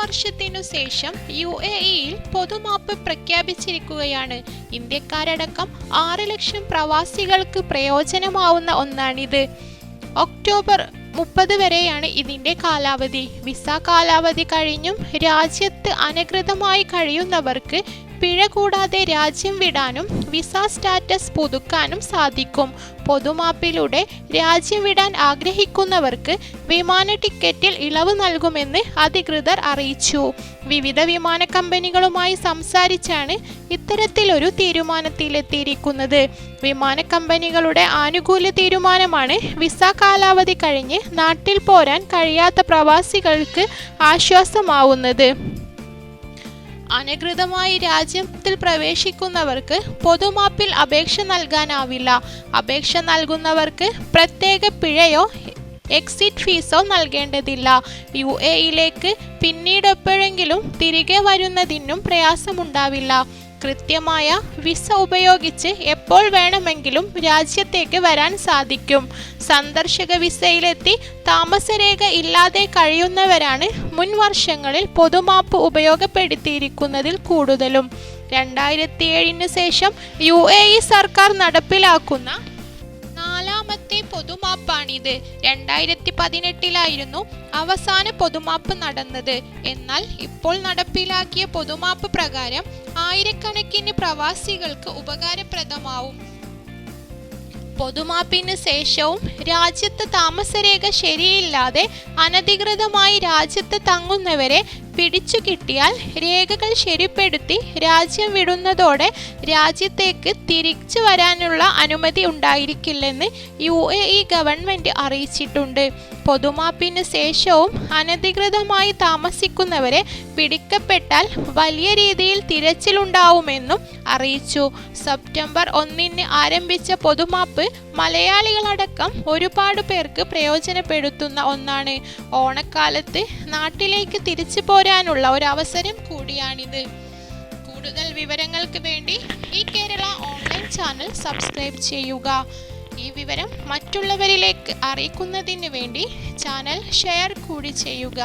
വർഷത്തിനു ശേഷം U A ഇയിൽ പൊതുമാപ്പ് പ്രഖ്യാപിച്ചിരിക്കുകയാണ്. ഇന്ത്യക്കാരടക്കം ആറ് ലക്ഷം പ്രവാസികൾക്ക് പ്രയോജനമാവുന്ന ഒന്നാണിത്. ഒക്ടോബർ മുപ്പത് വരെയാണ് ഇതിന്റെ കാലാവധി. വിസ കാലാവധി കഴിഞ്ഞും രാജ്യത്ത് അനധികൃതമായി കഴിയുന്നവർക്ക് പിഴ കൂടാതെ രാജ്യം വിടാനും വിസ സ്റ്റാറ്റസ് പുതുക്കാനും സാധിക്കും. പൊതുമാപ്പിലൂടെ രാജ്യം വിടാൻ ആഗ്രഹിക്കുന്നവർക്ക് വിമാന ടിക്കറ്റിൽ ഇളവ് നൽകുമെന്ന് അധികൃതർ അറിയിച്ചു. വിവിധ വിമാന കമ്പനികളുമായി സംസാരിച്ചാണ് ഇത്തരത്തിലൊരു തീരുമാനത്തിലെത്തിയിരിക്കുന്നത്. വിമാന കമ്പനികളുടെ ആനുകൂല്യ തീരുമാനമാണ് വിസ കാലാവധി കഴിഞ്ഞ് നാട്ടിൽ പോരാൻ കഴിയാത്ത പ്രവാസികൾക്ക് ആശ്വാസമാവുന്നത്. അനധികൃതമായി രാജ്യത്തിൽ പ്രവേശിക്കുന്നവർക്ക് പൊതുമാപ്പിൽ അപേക്ഷ നൽകാനാവില്ല. അപേക്ഷ നൽകുന്നവർക്ക് പ്രത്യേക പിഴയോ എക്സിറ്റ് ഫീസോ നൽകേണ്ടതില്ല. യു എയിലേക്ക് പിന്നീടെപ്പോഴെങ്കിലും തിരികെ വരുന്നതിനും പ്രയാസമുണ്ടാവില്ല. കൃത്യമായ വിസ ഉപയോഗിച്ച് എപ്പോൾ വേണമെങ്കിലും രാജ്യത്തേക്ക് വരാൻ സാധിക്കും. സന്ദർശക വിസയിലെത്തി താമസരേഖ ഇല്ലാതെ കഴിയുന്നവരാണ് മുൻ വർഷങ്ങളിൽ പൊതുമാപ്പ് ഉപയോഗപ്പെടുത്തിയിരിക്കുന്നതിൽ കൂടുതലും. രണ്ടായിരത്തി ഏഴിന് ശേഷം യു എ ഇ സർക്കാർ നടപ്പിലാക്കുന്ന നാലാമത്തെ പൊതുമാപ്പാണിത് രണ്ടായിരത്തി പതിനെട്ടിലായിരുന്നു അവസാന പൊതുമാപ്പ് നടന്നത്. എന്നാൽ ഇപ്പോൾ നടപ്പിലാക്കിയ പൊതുമാപ്പ് പ്രകാരം ആയിരക്കണക്കിന് പ്രവാസികൾക്ക് ഉപകാരപ്രദമാവും. പൊതുമാപ്പിന് ശേഷവും രാജ്യത്ത് താമസരേഖ ശരിയില്ലാതെ അനധികൃതമായി രാജ്യത്ത് തങ്ങുന്നവരെ പിടിച്ചു കിട്ടിയാൽ രേഖകൾ ശരിപ്പെടുത്തി രാജ്യം വിടുന്നതോടെ രാജ്യത്തേക്ക് തിരിച്ചു വരാനുള്ള അനുമതി ഉണ്ടായിരിക്കില്ലെന്ന് യു എ ഇ ഗവൺമെന്റ് അറിയിച്ചിട്ടുണ്ട്. പൊതുമാപ്പിന് ശേഷവും അനധികൃതമായി താമസിക്കുന്നവരെ പിടിക്കപ്പെട്ടാൽ വലിയ രീതിയിൽ തിരച്ചിലുണ്ടാവുമെന്നും അറിയിച്ചു. സെപ്റ്റംബർ ഒന്നിന് ആരംഭിച്ച പൊതുമാപ്പ് മലയാളികളടക്കം ഒരുപാട് പേർക്ക് പ്രയോജനപ്പെടുത്തുന്ന ഒന്നാണ്. ഓണക്കാലത്ത് നാട്ടിലേക്ക് തിരിച്ചു പോരാനുള്ള ഒരു അവസരം കൂടിയാണിത്. കൂടുതൽ വിവരങ്ങൾക്ക് വേണ്ടി ഈ കേരള ഓൺലൈൻ ചാനൽ സബ്സ്ക്രൈബ് ചെയ്യുക. ഈ വിവരം മറ്റുള്ളവരിലേക്ക് അറിയിക്കുന്നതിന് വേണ്ടി ചാനൽ ഷെയർ കൂടി ചെയ്യുക.